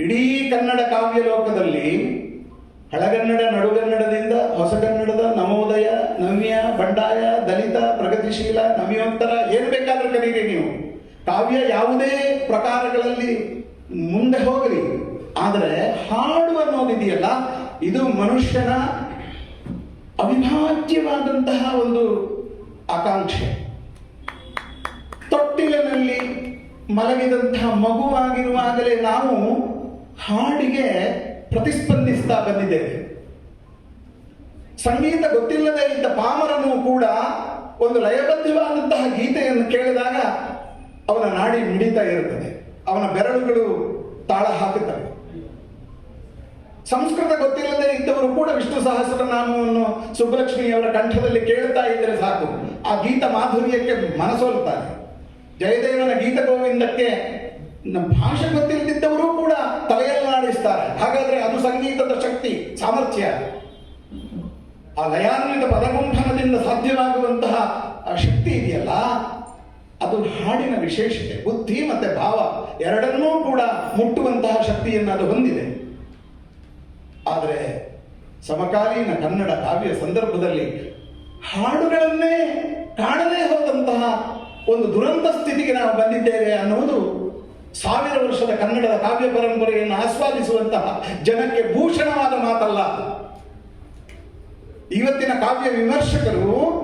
S2: ಇಡೀ ಕನ್ನಡ ಕಾವ್ಯ ಲೋಕದಲ್ಲಿ ಹಳಗನ್ನಡ ನಡುಗನ್ನಡದಿಂದ ಹೊಸಗನ್ನಡದ ನವೋದಯ ನವ್ಯ ಬಂಡಾಯ ದಲಿತ ಪ್ರಗತಿಶೀಲ ನವ್ಯೋತ್ತರ ಏನು ಬೇಕಾದರೂ ಕಲೀರಿ ನೀವು. ಕಾವ್ಯ ಯಾವುದೇ ಪ್ರಕಾರಗಳಲ್ಲಿ ಮುಂದೆ ಹೋಗಲಿ ಆದರೆ ಹಾಡು ಅನ್ನೋದಿದೆಯಲ್ಲ ಇದು ಮನುಷ್ಯನ ಅವಿಭಾಜ್ಯವಾದಂತಹ ಒಂದು ಆಕಾಂಕ್ಷೆ. ತೊಟ್ಟಿಲಿನಲ್ಲಿ ಮಲಗಿದಂತಹ ಮಗುವಾಗಿರುವಾಗಲೇ ನಾವು ಹಾಡಿಗೆ ಪ್ರತಿಸ್ಪಂದಿಸ್ತಾ ಬಂದಿದ್ದೇವೆ. ಸಂಗೀತ ಗೊತ್ತಿಲ್ಲದೇ ಇದ್ದ ಪಾಮರನು ಕೂಡ ಒಂದು ಲಯಬದ್ಧವಾದಂತಹ ಗೀತೆಯನ್ನು ಕೇಳಿದಾಗ ಅವನ ನಾಡಿ ಮಿಡಿತಾ ಇರುತ್ತದೆ. ಅವನ ಬೆರಳುಗಳು ತಾಳ ಹಾಕುತ್ತವೆ. ಸಂಸ್ಕೃತ ಗೊತ್ತಿಲ್ಲದೆ ಇದ್ದವರು ಕೂಡ ವಿಷ್ಣು ಸಹಸ್ರನಾಮವನ್ನು ಸುಬ್ಬಲಕ್ಷ್ಮಿಯವರ ಕಂಠದಲ್ಲಿ ಕೇಳ್ತಾ ಇದ್ದರೆ ಸಾಕು. ಆ ಗೀತ ಮಾಧುರ್ಯಕ್ಕೆ ಮನಸೋಲ್ತಾರೆ ಜಯದೇವನ ಗೀತ ಗೋವಿಂದಕ್ಕೆ ಭಾಷೆ ಗೊತ್ತಿಲ್ಲದಿದ್ದವರು ಕೂಡ ತಲೆಯಲ್ಲಾಡಿಸ್ತಾರೆ ಹಾಗಾದ್ರೆ ಅದು ಸಂಗೀತದ ಶಕ್ತಿ, ಸಾಮರ್ಥ್ಯ. ಆ ಲಯಾನ್ವಿತ ಪದಗುಂಠನದಿಂದ ಸಾಧ್ಯವಾಗುವಂತಹ ಶಕ್ತಿ ಇದೆಯಲ್ಲ? ಅದು ಹಾಡಿನ ವಿಶೇಷತೆ, ಬುದ್ಧಿ ಮತ್ತೆ ಭಾವ ಎರಡನ್ನೂ ಕೂಡ ಮುಟ್ಟುವಂತಹ ಶಕ್ತಿಯನ್ನು ಅದು ಹೊಂದಿದೆ. ಆದರೆ ಸಮಕಾಲೀನ ಕನ್ನಡ ಕಾವ್ಯ ಸಂದರ್ಭದಲ್ಲಿ ಹಾಡುಗಳನ್ನೇ ಕಾಣದೇ ಹೋದಂತಹ ಒಂದು ದುರಂತ ಸ್ಥಿತಿಗೆ ನಾವು ಬಂದಿದ್ದೇವೆ ಅನ್ನುವುದು ಸಾವಿರ ವರ್ಷದ ಕನ್ನಡದ ಕಾವ್ಯ ಪರಂಪರೆಯನ್ನು ಆಸ್ವಾದಿಸುವಂತಹ ಜನಕ್ಕೆ ಭೂಷಣವಾದ ಮಾತಲ್ಲ. ಇವತ್ತಿನ ಕಾವ್ಯ ವಿಮರ್ಶಕರು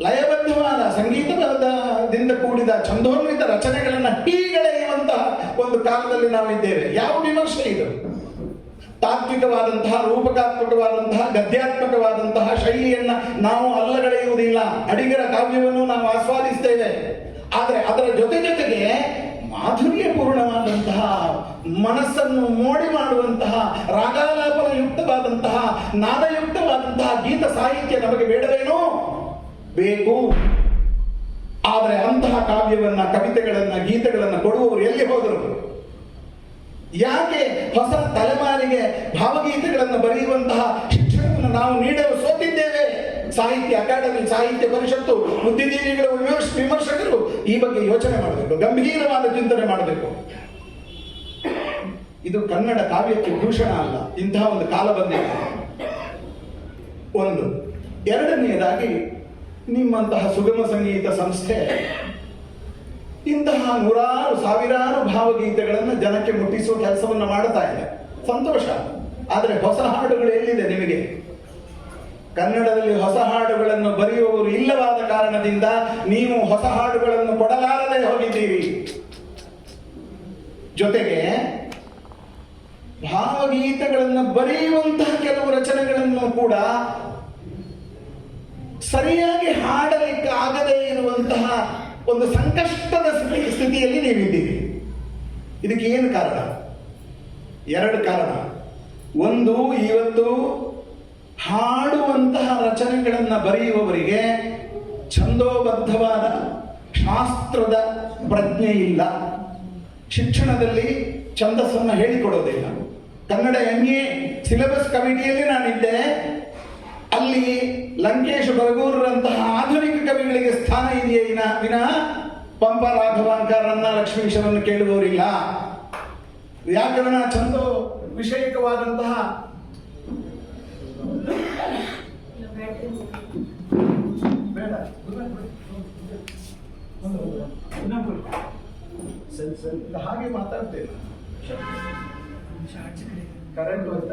S2: ಲಯಬದ್ಧವಾದ ಸಂಗೀತದಿಂದ ಕೂಡಿದ ಛಂದೋನ್ವಿತ ರಚನೆಗಳನ್ನು ಹೀಗಳೆಯುವಂತಹ ಒಂದು ಕಾಲದಲ್ಲಿ ನಾವಿದ್ದೇವೆ. ಯಾವ ವಿಮರ್ಶೆ ಇದು? ತಾತ್ವಿಕವಾದಂತಹ, ರೂಪಕಾತ್ಮಕವಾದಂತಹ, ಗದ್ಯಾತ್ಮಕವಾದಂತಹ ಶೈಲಿಯನ್ನ ನಾವು ಅಲ್ಲಗಳೆಯುವುದಿಲ್ಲ. ಅಡಿಗರ ಕಾವ್ಯವನ್ನು ನಾವು ಆಸ್ವಾದಿಸ್ತೇವೆ. ಆದರೆ ಅದರ ಜೊತೆ ಜೊತೆಗೆ ಮಾಧುರ್ಯಪೂರ್ಣವಾದಂತಹ, ಮನಸ್ಸನ್ನು ಮೋಡಿ ಮಾಡುವಂತಹ ರಾಗಾಲಾಪನ ಯುಕ್ತವಾದಂತಹ ನಾದಯುಕ್ತವಾದಂತಹ ಗೀತ ಸಾಹಿತ್ಯ ನಮಗೆ ಬೇಡವೇನೋ? ಬೇಕು. ಆದರೆ ಅಂತಹ ಕಾವ್ಯವನ್ನ, ಕವಿತೆಗಳನ್ನ, ಗೀತೆಗಳನ್ನ ಕೊಡುವವರು ಎಲ್ಲಿ ಹೋದರು? ಯಾಕೆ ಹೊಸ ತಲೆಮಾರಿಗೆ ಭಾವಗೀತೆಗಳನ್ನು ಬರೆಯುವಂತಹ ಶಿಕ್ಷಣವನ್ನು ನಾವು ನೀಡಲು ಸೋತಿದ್ದೇವೆ? ಸಾಹಿತ್ಯ ಅಕಾಡೆಮಿ, ಸಾಹಿತ್ಯ ಪರಿಷತ್ತು, ಬುದ್ಧಿಜೀವಿಗಳ, ವಿಮರ್ಶ, ವಿಮರ್ಶಕರು ಈ ಬಗ್ಗೆ ಯೋಚನೆ ಮಾಡಬೇಕು, ಗಂಭೀರವಾದ ಚಿಂತನೆ ಮಾಡಬೇಕು. ಇದು ಕನ್ನಡ ಕಾವ್ಯಕ್ಕೆ ಭೂಷಣ ಅಲ್ಲ, ಇಂತಹ ಒಂದು ಕಾಲ ಬಂದಿದೆ. ಒಂದು. ಎರಡನೆಯದಾಗಿ ನಿಮ್ಮಂತಹ ಸುಗಮ ಸಂಗೀತ ಸಂಸ್ಥೆ ಇಂತಹ ನೂರಾರು, ಸಾವಿರಾರು ಭಾವಗೀತೆಗಳನ್ನು ಜನಕ್ಕೆ ಮುಟ್ಟಿಸುವ ಕೆಲಸವನ್ನು ಮಾಡುತ್ತಾ ಇದೆ. ಸಂತೋಷ. ಆದರೆ ಹೊಸ ಹಾಡುಗಳು ಎಲ್ಲಿದೆ ನಿಮಗೆ? ಕನ್ನಡದಲ್ಲಿ ಹೊಸ ಹಾಡುಗಳನ್ನು ಬರೆಯುವವರು ಇಲ್ಲವಾದ ಕಾರಣದಿಂದ ನೀವು ಹೊಸ ಹಾಡುಗಳನ್ನು ಕೊಡಲಾರದೆ ಹೋಗಿದ್ದೀರಿ. ಜೊತೆಗೆ ಭಾವಗೀತೆಗಳನ್ನು ಬರೆಯುವಂತಹ ಕೆಲವು ರಚನೆಗಳನ್ನು ಕೂಡ ಸರಿಯಾಗಿ ಹಾಡಲಿಕ್ಕೆ ಆಗದೇ ಇರುವಂತಹ ಒಂದು ಸಂಕಷ್ಟದ ಸ್ಥಿತಿ- ಸ್ಥಿತಿಯಲ್ಲಿ ನೀವಿದ್ದೀರಿ ಇದಕ್ಕೆ ಏನು ಕಾರಣ? ಎರಡು ಕಾರಣ. ಒಂದು, ಇವತ್ತು ಹಾಡುವಂತಹ ರಚನೆಗಳನ್ನು ಬರೆಯುವವರಿಗೆ ಛಂದೋಬದ್ಧವಾದ ಶಾಸ್ತ್ರದ ಪ್ರಜ್ಞೆ ಇಲ್ಲ. ಶಿಕ್ಷಣದಲ್ಲಿ ಛಂದಸ್ಸನ್ನು ಹೇಳಿಕೊಡೋದಿಲ್ಲ. ಕನ್ನಡ ಎಂ ಎ ಸಿಲೆಬಸ್ ಕಮಿಟಿಯಲ್ಲಿ ನಾನಿದ್ದೆ. ಅಲ್ಲಿ ಲಂಕೇಶ್ ಬರಗೂರರಂತಹ ಆಧುನಿಕ ಕವಿಗಳಿಗೆ ಸ್ಥಾನ ಇದೆಯೇ ವಿನ ವಿನಃ ಪಂಪ ರಾಘವಾಂಕರನ್ನ ಲಕ್ಷ್ಮೀಶರನ್ನು ಕೇಳುವವರಿಲ್ಲ. ವ್ಯಾಕರಣ ಛಂದೋ ವಿಷಯಕವಾದಂತಹ ಬೇಡ ಸರಿ ಸರಿ ಇಲ್ಲ, ಹಾಗೆ ಮಾತಾಡ್ತೇನೆ ಕರೆಂಟ್ ಅಂತ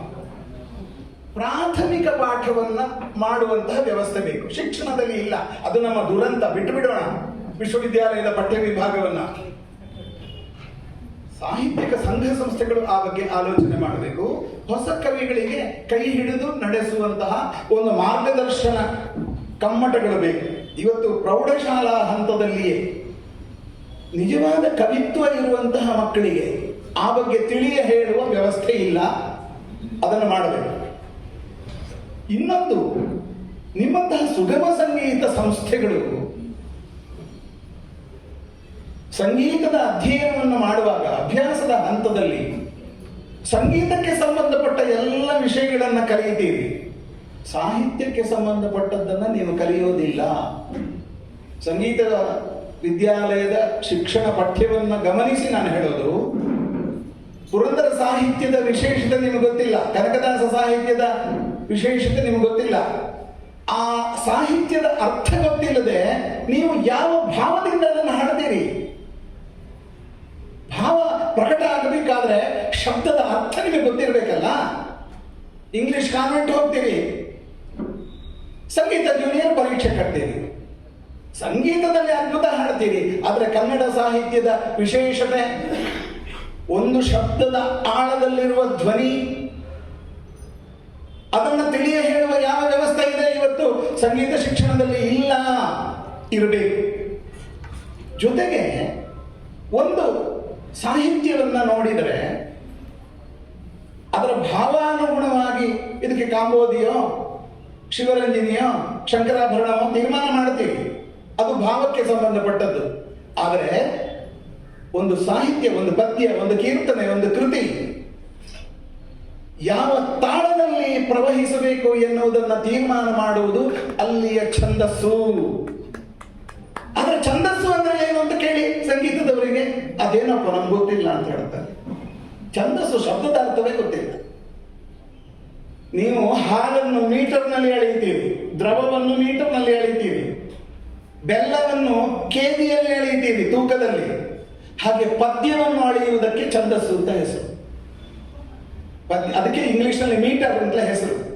S2: ಪ್ರಾಥಮಿಕ ಪಾಠವನ್ನು ಮಾಡುವಂತಹ ವ್ಯವಸ್ಥೆ ಬೇಕು. ಶಿಕ್ಷಣದಲ್ಲಿ ಇಲ್ಲ. ಅದು ನಮ್ಮ ದುರಂತ. ಬಿಟ್ಟು ಬಿಡೋಣ ವಿಶ್ವವಿದ್ಯಾಲಯದ ಪಠ್ಯ ವಿಭಾಗವನ್ನು ಸಾಹಿತ್ಯಿಕ ಸಂಘ ಸಂಸ್ಥೆಗಳು ಆ ಬಗ್ಗೆ ಆಲೋಚನೆ ಮಾಡಬೇಕು. ಹೊಸ ಕವಿಗಳಿಗೆ ಕೈ ಹಿಡಿದು ನಡೆಸುವಂತಹ ಒಂದು ಮಾರ್ಗದರ್ಶನ ಕಮ್ಮಟಗಳು ಬೇಕು. ಇವತ್ತು ಪ್ರೌಢಶಾಲಾ ಹಂತದಲ್ಲಿಯೇ ನಿಜವಾದ ಕವಿತ್ವ ಇರುವಂತಹ ಮಕ್ಕಳಿಗೆ ಆ ಬಗ್ಗೆ ತಿಳಿಯ ಹೇಳುವ ವ್ಯವಸ್ಥೆ ಇಲ್ಲ. ಅದನ್ನು ಮಾಡಬೇಕು. ಇನ್ನೊಂದು, ನಿಮ್ಮಂತಹ ಸುಗಮ ಸಂಗೀತ ಸಂಸ್ಥೆಗಳು ಸಂಗೀತದ ಅಧ್ಯಯನವನ್ನು ಮಾಡುವಾಗ, ಅಭ್ಯಾಸದ ಹಂತದಲ್ಲಿ ಸಂಗೀತಕ್ಕೆ ಸಂಬಂಧಪಟ್ಟ ಎಲ್ಲ ವಿಷಯಗಳನ್ನು ಕಲಿಯುತ್ತೀರಿ ಸಾಹಿತ್ಯಕ್ಕೆ ಸಂಬಂಧಪಟ್ಟದ್ದನ್ನು ನೀವು ಕಲಿಯೋದಿಲ್ಲ. ಸಂಗೀತ ವಿದ್ಯಾಲಯದ ಶಿಕ್ಷಣ ಪಠ್ಯವನ್ನು ಗಮನಿಸಿ ನಾನು ಹೇಳೋದು. ಪುರಂದರ ಸಾಹಿತ್ಯದ ವಿಶೇಷತೆ ನಿಮಗೆ ಗೊತ್ತಿಲ್ಲ. ಕನಕದಾಸ ಸಾಹಿತ್ಯದ ವಿಶೇಷತೆ ನಿಮ್ಗೆ ಗೊತ್ತಿಲ್ಲ. ಆ ಸಾಹಿತ್ಯದ ಅರ್ಥ ಗೊತ್ತಿಲ್ಲದೆ ನೀವು ಯಾವ ಭಾವದಿಂದ ಅದನ್ನು ಹಾಡ್ತೀರಿ ಭಾವ ಪ್ರಕಟ ಆಗಬೇಕಾದ್ರೆ ಶಬ್ದದ ಅರ್ಥ ನಿಮಗೆ ಗೊತ್ತಿರಬೇಕಲ್ಲ? ಇಂಗ್ಲಿಷ್ ಕಾನ್ವೆಂಟ್ ಹೋಗ್ತೀರಿ. ಸಂಗೀತ ಜೂನಿಯರ್ ಪರೀಕ್ಷೆ ಕಟ್ತೀರಿ. ಸಂಗೀತದಲ್ಲಿ ಅದ್ಭುತ ಹಾಡ್ತೀರಿ, ಆದರೆ ಕನ್ನಡ ಸಾಹಿತ್ಯದ ವಿಶೇಷತೆ, ಒಂದು ಶಬ್ದದ ಆಳದಲ್ಲಿರುವ ಧ್ವನಿ ಅದನ್ನು ತಿಳಿಯ ಹೇಳುವ ಯಾವ ವ್ಯವಸ್ಥೆ ಇದೆ ಇವತ್ತು? ಸಂಗೀತ ಶಿಕ್ಷಣದಲ್ಲಿ ಇಲ್ಲ ಇರಬೇಕು. ಜೊತೆಗೆ ಒಂದು ಸಾಹಿತ್ಯವನ್ನು ನೋಡಿದರೆ ಅದರ ಭಾವಾನುಗುಣವಾಗಿ ಇದಕ್ಕೆ ಕಾಂಬೋದಿಯೋ, ಶಿವರಂಜನಿಯೋ, ಶಂಕರಾಭರಣವೋ ತೀರ್ಮಾನ ಮಾಡ್ತೀವಿ. ಅದು ಭಾವಕ್ಕೆ ಸಂಬಂಧಪಟ್ಟದ್ದು. ಆದರೆ ಒಂದು ಸಾಹಿತ್ಯ, ಒಂದು ಪದ್ಯ, ಒಂದು ಕೀರ್ತನೆ, ಒಂದು ಕೃತಿ ಯಾವ ತಾಳದಲ್ಲಿ ಪ್ರವಹಿಸಬೇಕು ಎನ್ನುವುದನ್ನು ತೀರ್ಮಾನ ಮಾಡುವುದು ಅಲ್ಲಿಯ ಛಂದಸ್ಸು. ಆದ್ರೆ ಛಂದಸ್ಸು ಅಂದ್ರೆ ಏನು ಅಂತ ಕೇಳಿ ಸಂಗೀತದವರಿಗೆ? ಅದೇನಪ್ಪ, ನಮ್ಗೆ ಗೊತ್ತಿಲ್ಲ ಅಂತ ಹೇಳ್ತಾರೆ. ಛಂದಸ್ಸು ಶಬ್ದದ ಅರ್ಥವೇ ಗೊತ್ತಿಲ್ಲ. ನೀವು ಹಾಲನ್ನು ಮೀಟರ್ನಲ್ಲಿ ಅಳೆಯುತ್ತೀರಿ ದ್ರವವನ್ನು ಮೀಟರ್ನಲ್ಲಿ ಅಳೆಯುತ್ತೀರಿ ಬೆಲ್ಲವನ್ನು ಕೆಜಿಯಲ್ಲಿ ಅಳೆಯುತ್ತೀರಿ ತೂಕದಲ್ಲಿ. ಹಾಗೆ ಪದ್ಯವನ್ನು ಅಳೆಯುವುದಕ್ಕೆ ಛಂದಸ್ಸು ಅಂತ ಹೆಸರು. ಪದ್ಯ, ಅದಕ್ಕೆ ಇಂಗ್ಲಿಷ್ನಲ್ಲಿ ಮೀಟರ್ ಅಂತ ಹೆಸರು.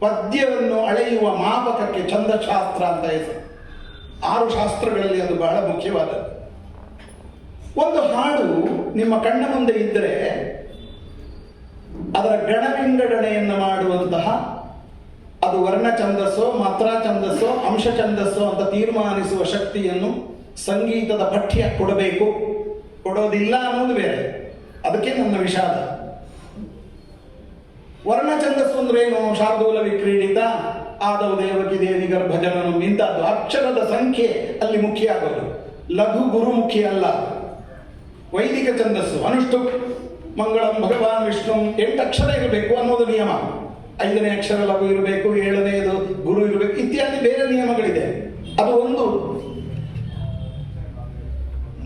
S2: ಪದ್ಯವನ್ನು ಅಳೆಯುವ ಮಾಪಕಕ್ಕೆ ಛಂದಶಾಸ್ತ್ರ ಅಂತ ಹೆಸರು. ಆರು ಶಾಸ್ತ್ರಗಳಲ್ಲಿ ಅದು ಬಹಳ ಮುಖ್ಯವಾದದ್ದು. ಒಂದು ಹಾಡು ನಿಮ್ಮ ಕಣ್ಣ ಮುಂದೆ ಇದ್ದರೆ ಅದರ ಗಣವಿಂಗಡಣೆಯನ್ನು ಮಾಡುವಂತಹ ಅದು ವರ್ಣ ಛಂದಸ್ಸೋ, ಮಾತ್ರಾ ಛಂದಸ್ಸೋ, ಅಂಶ ಛಂದಸ್ಸೋ ಅಂತ ತೀರ್ಮಾನಿಸುವ ಶಕ್ತಿಯನ್ನು ಸಂಗೀತದ ಪಠ್ಯ ಕೊಡಬೇಕು. ಕೊಡೋದಿಲ್ಲ ಅನ್ನೋದು ಬೇರೆ. ಅದಕ್ಕೆ ನನ್ನ ವಿಷಾದ. ವರ್ಣ ಛಂದಸ್ಸು ಅಂದ್ರೆ ಏನು ಶಾರ್ದೂಲ ವಿಕ್ರೀಡಿತ ಆದವ ದೇವಕಿ ದೇವಿ ಗರ್ಭಜನನು ಇಂಥದ್ದು ಅಕ್ಷರದ ಸಂಖ್ಯೆ ಅಲ್ಲಿ ಮುಖ್ಯ ಆಗೋದು ಲಘು ಗುರು ಮುಖ್ಯ ಅಲ್ಲ. ವೈದಿಕ ಛಂದಸ್ಸು. ಅನುಷ್ಠು ಮಂಗಳಂ ಭಗವಾನ್ ವಿಷ್ಣು. ಎಂಟು ಅಕ್ಷರ ಇರಬೇಕು ಅನ್ನೋದು ನಿಯಮ. ಐದನೇ ಅಕ್ಷರ ಲಘು ಇರಬೇಕು ಏಳನೆಯದು ಗುರು ಇರಬೇಕು, ಇತ್ಯಾದಿ ಬೇರೆ ನಿಯಮಗಳಿದೆ. ಅದು ಒಂದು.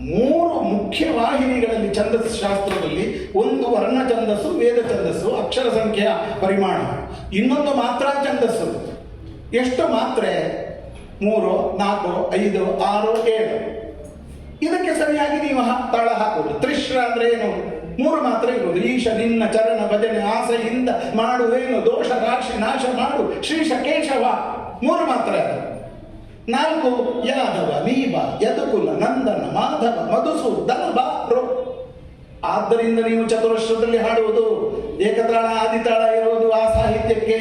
S2: ಮೂರು ಮುಖ್ಯ ವಾಹಿನಿಗಳಲ್ಲಿ ಛಂದಸ್ಸು ಶಾಸ್ತ್ರದಲ್ಲಿ ಒಂದು ವರ್ಣ ಛಂದಸ್ಸು, ವೇದ ಛಂದಸ್ಸು, ಅಕ್ಷರ ಸಂಖ್ಯೆಯ ಪರಿಮಾಣ. ಇನ್ನೊಂದು ಮಾತ್ರ ಛಂದಸ್ಸು. ಎಷ್ಟು ಮಾತ್ರೆ? ಮೂರು, ನಾಲ್ಕು, ಐದು, ಆರು, ಏಳು. ಇದಕ್ಕೆ ಸರಿಯಾಗಿ ನೀವು ತಾಳ ಹಾಕುವುದು. ತ್ರಿಶ್ರ ಅಂದ್ರೆ ಏನು? ಮೂರು ಮಾತ್ರ ಇರುವುದು. ಈಶ, ನಿನ್ನ, ಚರಣ, ಭಜನೆ, ಆಸೆಯಿಂದ ಮಾಡುವೇನು ದೋಷ, ರಾಶಿ, ನಾಶ ಮಾಡು. ಶ್ರೀಶ ಕೇಶವ. ಮೂರು ಮಾತ್ರ ನಾಲ್ಕು, ಯಾದವ ನೀಬ ಯದುಕುಲ, ನಂದನ, ಮಾಧವ ಮಧುಸೂದನ ಬಾರೋ ಆದ್ದರಿಂದ ನೀವು ಚತುರಶ್ರದಲ್ಲಿ ಹಾಡುವುದು. ಏಕತಾಳ, ಆದಿತಾಳ ಇರುವುದು ಆ ಸಾಹಿತ್ಯಕ್ಕೆ.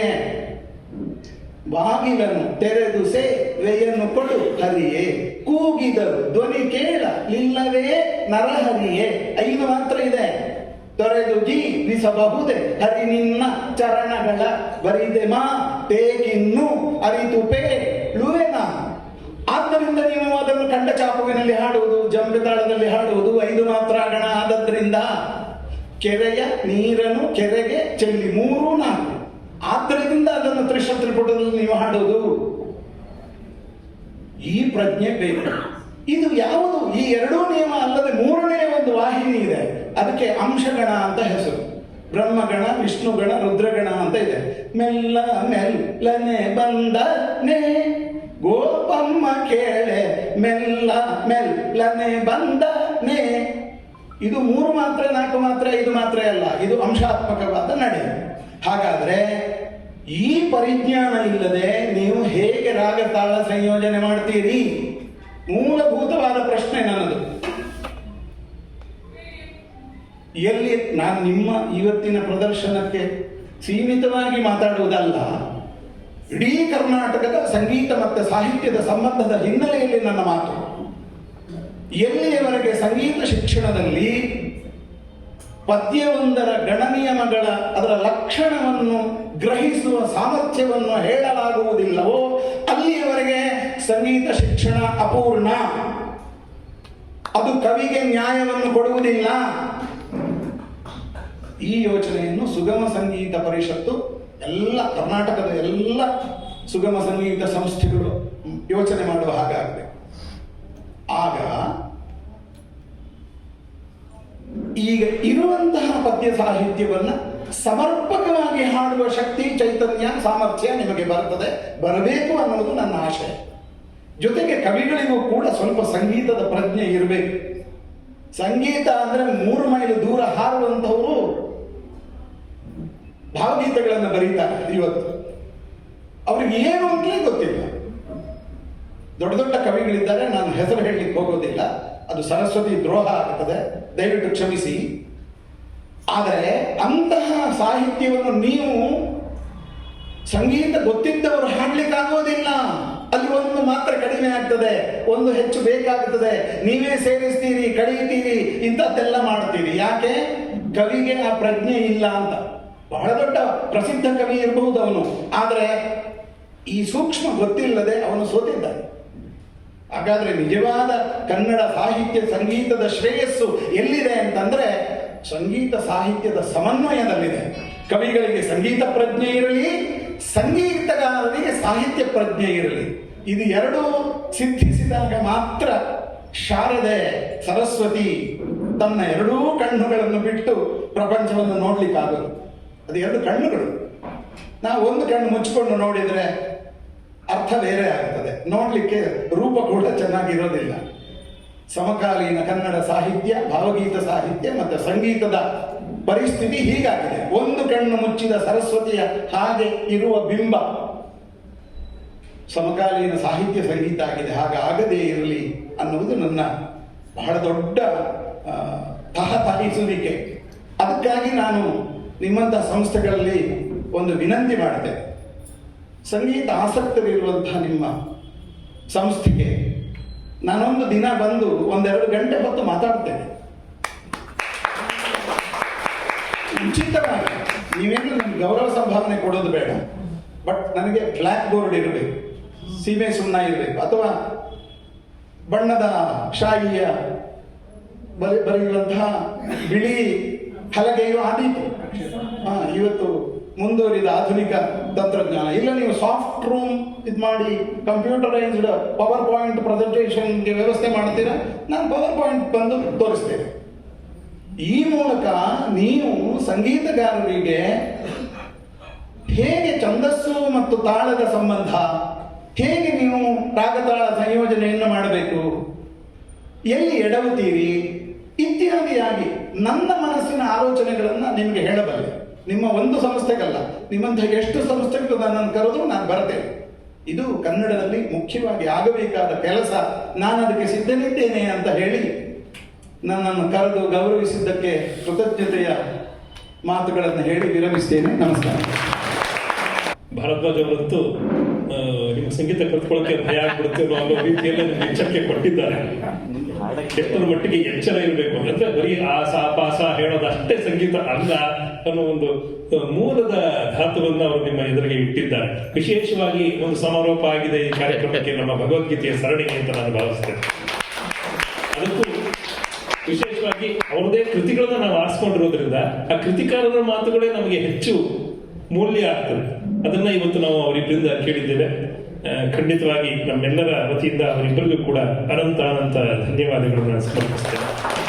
S2: ಬಾಗಿಲನ್ನು ತೆರೆದು ಸೇವೆಯನ್ನು ಕೊಡು, ಹರಿಯೇ. ಕೂಗಿದರು ಧ್ವನಿ ಕೇಳ, ಇಲ್ಲವೇ ನರಹರಿಯೇ ಐದು ಮಾತ್ರ ಇದೆ. ತೊರೆದು ಜೀವಿಸಬಹುದೇ. ಹರಿ ನಿನ್ನ ಚರಣಗಳ, ಬರಿದೆ ಮಾ. ತೇಗಿನ್ನು ಅರಿತು ಪೇಳುವೆನ ಆದ್ದರಿಂದ ನೀವು ಅದನ್ನು ಕಂಡ ಚಾಪುವಿನಲ್ಲಿ ಹಾಡುವುದು, ಜಂಬೆತಾಳದಲ್ಲಿ ಹಾಡುವುದು, ಐದು ಮಾತ್ರ ಗಣ ಆದದ್ರಿಂದ ಕೆರೆಯ ನೀರನ್ನು ಕೆರೆಗೆ ಚೆಲ್ಲಿ ಮೂರು, ನಾಲ್ಕು. ಆದ್ದರಿಂದ ಅದನ್ನು ತ್ರಿಶತ್ರಿಪುಟದಲ್ಲಿ ನೀವು ಹಾಡುವುದು. ಈ ಪ್ರಜ್ಞೆ ಬೇಕು ಇದು ಯಾವುದು? ಈ ಎರಡೂ ನಿಯಮ ಅಲ್ಲದೆ ಮೂರನೇ ಒಂದು ವಾಹಿನಿ ಇದೆ. ಅದಕ್ಕೆ ಅಂಶಗಣ ಅಂತ ಹೆಸರು. ಬ್ರಹ್ಮಗಣ, ವಿಷ್ಣುಗಣ, ರುದ್ರಗಣ ಅಂತ ಇದೆ. ಮೆಲ್ಲ ಮೆಲ್ಲನೆ, ಬಂದನೆ ಗೋಪಮ್ಮ ಕೇಳೆ, ಮೆಲ್ಲ, ಮೆಲ್ಲನೆ ಬಂದನೆ ಇದು ಮೂರು ಮಾತ್ರ, ನಾಲ್ಕು ಮಾತ್ರ ಇದು ಮಾತ್ರ ಅಲ್ಲ, ಇದು ಅಂಶಾತ್ಮಕವಾದ ನಡೆ. ಹಾಗಾದ್ರೆ ಈ ಪರಿಜ್ಞಾನ ಇಲ್ಲದೆ ನೀವು ಹೇಗೆ ರಾಗ ತಾಳ ಸಂಯೋಜನೆ ಮಾಡ್ತೀರಿ? ಮೂಲಭೂತವಾದ ಪ್ರಶ್ನೆ ನನ್ನದು. ಎಲ್ಲಿ ನಾನು ನಿಮ್ಮ ಇವತ್ತಿನ ಪ್ರದರ್ಶನಕ್ಕೆ ಸೀಮಿತವಾಗಿ ಮಾತಾಡುವುದಲ್ಲ ಇಡೀ ಕರ್ನಾಟಕದ ಸಂಗೀತ ಮತ್ತು ಸಾಹಿತ್ಯದ ಸಂಬಂಧದ ಹಿನ್ನೆಲೆಯಲ್ಲಿ ನನ್ನ ಮಾತು. ಎಲ್ಲಿಯವರೆಗೆ ಸಂಗೀತ ಶಿಕ್ಷಣದಲ್ಲಿ ಪದ್ಯವೊಂದರ ಗಣನಿಯಮಗಳ ಅದರ ಲಕ್ಷಣವನ್ನು ಗ್ರಹಿಸುವ ಸಾಮರ್ಥ್ಯವನ್ನು ಹೇಳಲಾಗುವುದಿಲ್ಲವೋ, ಅಲ್ಲಿಯವರೆಗೆ ಸಂಗೀತ ಶಿಕ್ಷಣ ಅಪೂರ್ಣ. ಅದು ಕವಿಗೆ ನ್ಯಾಯವನ್ನು ಕೊಡುವುದಿಲ್ಲ. ಈ ಯೋಚನೆಯನ್ನು ಸುಗಮ ಸಂಗೀತ ಪರಿಷತ್ತು ಎಲ್ಲ ಕರ್ನಾಟಕದ ಎಲ್ಲ ಸುಗಮ ಸಂಗೀತ ಸಂಸ್ಥೆಗಳು ಯೋಚನೆ ಮಾಡುವ ಹಾಗಾಗಿದೆ ಆಗ ಈಗ ಇರುವಂತಹ ಪದ್ಯ ಸಾಹಿತ್ಯವನ್ನ ಸಮರ್ಪಕವಾಗಿ ಹಾಡುವ ಶಕ್ತಿ, ಚೈತನ್ಯ, ಸಾಮರ್ಥ್ಯ ನಿಮಗೆ ಬರ್ತದೆ ಬರಬೇಕು ಅನ್ನೋದು ನನ್ನ ಆಶಯ ಜೊತೆಗೆ ಕವಿಗಳಿಗೂ ಕೂಡ ಸ್ವಲ್ಪ ಸಂಗೀತದ ಪ್ರಜ್ಞೆ ಇರಬೇಕು. ಸಂಗೀತ ಅಂದ್ರೆ ಮೂರು ಮೈಲು ದೂರ ಹಾರುವಂತವರು ಭಾವಗೀತೆಗಳನ್ನು ಬರೀತಾರೆ ಇವತ್ತು. ಅವ್ರಿಗೆ ಏನು ಅಂತಲೇ ಗೊತ್ತಿಲ್ಲ. ದೊಡ್ಡ ದೊಡ್ಡ ಕವಿಗಳಿದ್ದಾರೆ, ನಾನು ಹೆಸರು ಹೇಳಲಿಕ್ಕೆ ಹೋಗೋದಿಲ್ಲ. ಅದು ಸರಸ್ವತಿ ದ್ರೋಹ ಆಗ್ತದೆ, ದಯವಿಟ್ಟು ಕ್ಷಮಿಸಿ. ಆದರೆ ಅಂತಹ ಸಾಹಿತ್ಯವನ್ನು ನೀವು ಸಂಗೀತ ಗೊತ್ತಿದ್ದವರು ಹಾಡ್ಲಿಕ್ಕಾಗೋದಿಲ್ಲ. ಅಲ್ಲಿ ಒಂದು ಮಾತ್ರ ಕಡಿಮೆ ಆಗ್ತದೆ, ಒಂದು ಹೆಚ್ಚು ಬೇಕಾಗುತ್ತದೆ ನೀವೇ ಸೇರಿಸ್ತೀರಿ, ಕಳೀತೀರಿ, ಇಂಥದ್ದೆಲ್ಲ ಮಾಡ್ತೀರಿ. ಯಾಕೆ? ಕವಿಗೆ ಆ ಪ್ರಜ್ಞೆ ಇಲ್ಲ ಅಂತ. ಬಹಳ ದೊಡ್ಡ ಪ್ರಸಿದ್ಧ ಕವಿ ಇರಬಹುದು ಅವನು. ಆದರೆ ಈ ಸೂಕ್ಷ್ಮ ಗೊತ್ತಿಲ್ಲದೆ ಅವನು ಸೋತಿದ್ದಾನೆ. ಹಾಗಾದ್ರೆ ನಿಜವಾದ ಕನ್ನಡ ಸಾಹಿತ್ಯ ಸಂಗೀತದ ಶ್ರೇಯಸ್ಸು ಎಲ್ಲಿದೆ ಅಂತಂದ್ರೆ ಸಂಗೀತ ಸಾಹಿತ್ಯದ ಸಮನ್ವಯದಲ್ಲಿದೆ. ಕವಿಗಳಿಗೆ ಸಂಗೀತ ಪ್ರಜ್ಞೆ ಇರಲಿ, ಸಂಗೀತಗಾರರಿಗೆ ಸಾಹಿತ್ಯ ಪ್ರಜ್ಞೆ ಇರಲಿ. ಇದು ಎರಡೂ ಸಿದ್ಧಿಸಿದಾಗ ಮಾತ್ರ ಶಾರದೆ ಸರಸ್ವತಿ ತನ್ನ ಎರಡೂ ಕಣ್ಣುಗಳನ್ನು ಬಿಟ್ಟು ಪ್ರಪಂಚವನ್ನು ನೋಡ್ಲಿಕ್ಕಾಗದು. ಅದು ಎರಡು ಕಣ್ಣುಗಳು. ನಾವು ಒಂದು ಕಣ್ಣು ಮುಚ್ಚಿಕೊಂಡು ನೋಡಿದರೆ ಅರ್ಥ ಬೇರೆ ಆಗ್ತದೆ ನೋಡಲಿಕ್ಕೆ ರೂಪ ಕೂಡ ಚೆನ್ನಾಗಿರೋದಿಲ್ಲ. ಸಮಕಾಲೀನ ಕನ್ನಡ ಸಾಹಿತ್ಯ, ಭಾವಗೀತ ಸಾಹಿತ್ಯ ಮತ್ತು ಸಂಗೀತದ ಪರಿಸ್ಥಿತಿ ಹೀಗಾಗಿದೆ. ಒಂದು ಕಣ್ಣು ಮುಚ್ಚಿದ ಸರಸ್ವತಿಯ ಹಾಗೆ ಇರುವ ಬಿಂಬ. ಸಮಕಾಲೀನ ಸಾಹಿತ್ಯ ಸಂಗೀತ ಆಗಿದೆ. ಹಾಗಾಗದೇ ಇರಲಿ ಅನ್ನುವುದು ನನ್ನ ಬಹಳ ದೊಡ್ಡ ತಹ ತಹಿಸುವಿಕೆ ಅದಕ್ಕಾಗಿ ನಾನು ನಿಮ್ಮಂಥ ಸಂಸ್ಥೆಗಳಲ್ಲಿ ಒಂದು ವಿನಂತಿ ಮಾಡಿದೆ ಸಂಗೀತ ಆಸಕ್ತರಿರುವಂತಹ ನಿಮ್ಮ ಸಂಸ್ಥೆಗೆ ನಾನೊಂದು ದಿನ ಬಂದು ಒಂದೆರಡು ಗಂಟೆ ಹೊತ್ತು ಮಾತಾಡ್ತೇನೆ. ಉಚಿತವಾಗಿ. ನೀವೇನು ನನಗೆ ಗೌರವ ಸಂಭಾವನೆ ಕೊಡೋದು ಬೇಡ. ಬಟ್ ನನಗೆ ಬ್ಲ್ಯಾಕ್ ಬೋರ್ಡ್ ಇರಬೇಕು. ಸೀಮೆ ಸುಣ್ಣ ಇರಬೇಕು. ಅಥವಾ ಬಣ್ಣದ ಶಾಹಿಯ ಬರಿ ಬರೆಯುವಂತಹ ಬಿಳಿ ಹಲಗೆಯು ಆದೀತು. ಇವತ್ತು ಮುಂದುವರಿದ ಆಧುನಿಕ ತಂತ್ರಜ್ಞಾನ. ಇಲ್ಲ ನೀವು ಸಾಫ್ಟ್ ರೂಮ್ ಇದು ಮಾಡಿ ಕಂಪ್ಯೂಟರೈಸ್ಡ್ ಪವರ್ ಪಾಯಿಂಟ್ ಪ್ರೆಸೆಂಟೇಷನ್ಗೆ ವ್ಯವಸ್ಥೆ ಮಾಡ್ತೀರಾ? ನಾನು ಪವರ್ ಪಾಯಿಂಟ್ ಬಂದು ತೋರಿಸ್ತೇನೆ. ಈ ಮೂಲಕ ನೀವು ಸಂಗೀತಗಾರರಿಗೆ ಹೇಗೆ ಛಂದಸ್ಸು ಮತ್ತು ತಾಳದ ಸಂಬಂಧ, ಹೇಗೆ ನೀವು ರಾಗತಾಳ ಸಂಯೋಜನೆಯನ್ನು ಮಾಡಬೇಕು, ಎಲ್ಲಿ ಎಡವುತ್ತೀರಿ, ಇತ್ಯಾದಿಯಾಗಿ ನನ್ನ ಮನಸ್ಸಿನ ಆಲೋಚನೆಗಳನ್ನು ನಿಮಗೆ ಹೇಳಬಲ್ಲೆ. ನಿಮ್ಮ ಒಂದು ಸಂಸ್ಥೆಗಲ್ಲ, ನಿಮ್ಮಂತಹ ಎಷ್ಟು ಸಂಸ್ಥೆಗಳು ನನ್ನನ್ನು ಕರೆದು ನಾನು ಬರ್ತೇನೆ. ಇದು ಕನ್ನಡದಲ್ಲಿ ಮುಖ್ಯವಾಗಿ ಆಗಬೇಕಾದ ಕೆಲಸ, ನಾನು ಅದಕ್ಕೆ ಸಿದ್ಧನಿದ್ದೇನೆ ಅಂತ ಹೇಳಿ ನನ್ನನ್ನು ಕರೆದು ಗೌರವಿಸಿದ್ದಕ್ಕೆ ಕೃತಜ್ಞತೆಯ ಮಾತುಗಳನ್ನು ಹೇಳಿ ವಿರಮಿಸ್ತೇನೆ. ನಮಸ್ಕಾರ.
S1: ಭಾರದ್ವಾಜ್ ಅವರಂತೂ ನಿಮ್ಮ ಸಂಗೀತ ಕಲ್ತ್ಕೊಳ್ಳೋಕೆ ಭಯ ಆಗ್ಬಿಡುತ್ತೆ ಅನ್ನೋ ರೀತಿಯಲ್ಲಿ ಎಚ್ಚರಿಕೆ ಕೊಟ್ಟಿದ್ದಾರೆ. ಎಷ್ಟರ ಮಟ್ಟಿಗೆ ಎಚ್ಚರ ಇರಬೇಕು ಅಂದ್ರೆ ಬರೀ ಆ ಸಾ ಪಾಸ ಹೇಳೋದಷ್ಟೇ ಸಂಗೀತ ಅಲ್ಲ ಅನ್ನೋ ಒಂದು ಮೂಲದ ಧಾತುವನ್ನು ಅವರು ನಿಮ್ಮ ಎದುರಿಗೆ ಇಟ್ಟಿದ್ದಾರೆ. ವಿಶೇಷವಾಗಿ ಒಂದು ಸಮಾರೋಪ ಆಗಿದೆ ಈ ಕಾರ್ಯಕ್ರಮಕ್ಕೆ ನಮ್ಮ ಭಗವದ್ಗೀತೆಯ ಸರಣಿಗೆ ಅಂತ ನಾನು ಭಾವಿಸ್ತೇನೆ. ಅದಕ್ಕೂ ವಿಶೇಷವಾಗಿ ಅವರದೇ ಕೃತಿಗಳನ್ನ ನಾವು ಆರಿಸ್ಕೊಂಡಿರೋದ್ರಿಂದ ಆ ಕೃತಿಕಾರರ ಮಾತುಗಳೇ ನಮಗೆ ಹೆಚ್ಚು ಮೌಲ್ಯ ಆಗ್ತದೆ. ಅದನ್ನ ಇವತ್ತು ನಾವು ಅವರಿಬ್ಬರಿಂದ ಕೇಳಿದ್ದೇವೆ. ಖಂಡಿತವಾಗಿ ನಮ್ಮೆಲ್ಲರ ವತಿಯಿಂದ ಅವರಿಬ್ಬರಿಗೂ ಕೂಡ ಅನಂತ ಅನಂತ ಧನ್ಯವಾದಗಳನ್ನು ಸಮರ್ಪಿಸ್ತೇನೆ